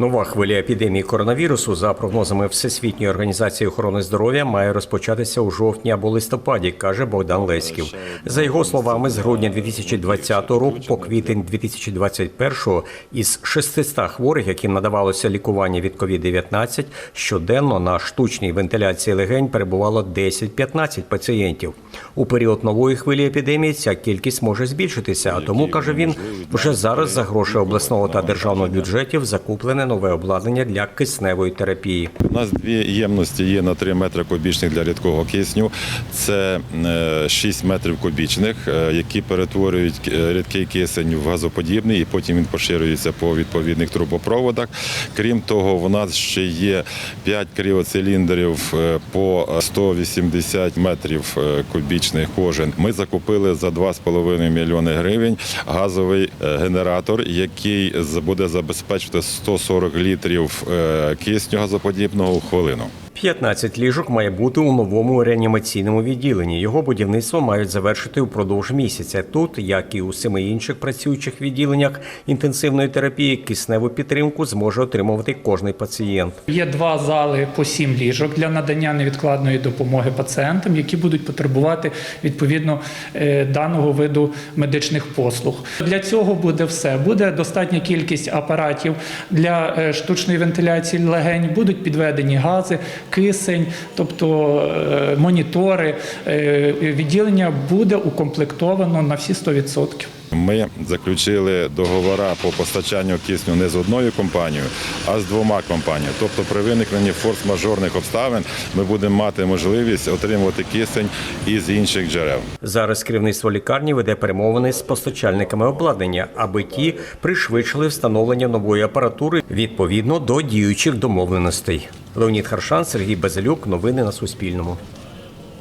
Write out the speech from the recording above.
Нова хвиля епідемії коронавірусу, за прогнозами Всесвітньої організації охорони здоров'я, має розпочатися у жовтні або листопаді, каже Богдан Леськів. За його словами, з грудня 2020 року по квітень 2021 із 600 хворих, яким надавалося лікування від COVID-19, щоденно на штучній вентиляції легень перебувало 10-15 пацієнтів. У період нової хвилі епідемії ця кількість може збільшитися. А тому каже він, вже зараз за гроші обласного та державного бюджетів закуплене нове обладнання для кисневої терапії. У нас дві ємності є на 3 метри кубічних для рідкого кисню. Це е, 6 метрів кубічних, е, які перетворюють е, рідкий кисень в газоподібний, і потім він поширюється по відповідних трубопроводах. Крім того, в нас ще є 5 кріоциліндрів е, по 180 метрів е, кубічних кожен. Ми закупили за 2,5 мільйони гривень газовий е, генератор, який буде забезпечувати 140 літрів е, кисню газоподібного в хвилину. 15 ліжок має бути у новому реанімаційному відділенні. Його будівництво мають завершити упродовж місяця. Тут, як і у семи інших працюючих відділеннях інтенсивної терапії, кисневу підтримку зможе отримувати кожний пацієнт. Є два зали по сім ліжок для надання невідкладної допомоги пацієнтам, які будуть потребувати відповідно е, даного виду медичних послуг. Для цього буде все. Буде достатня кількість апаратів для е, штучної вентиляції легень, будуть підведені гази, кисень, тобто е, монітори. Е, Відділення буде укомплектовано на всі 100%. Ми заключили договори по постачанню кисню не з одною компанією, а з двома компаніями. Тобто, при виникненні форс-мажорних обставин ми будемо мати можливість отримувати кисень із інших джерел. Зараз керівництво лікарні веде перемовини з постачальниками обладнання, аби ті пришвидшили встановлення нової апаратури відповідно до діючих домовленостей. Леонід Харшан, Сергій Базилюк. Новини на Суспільному.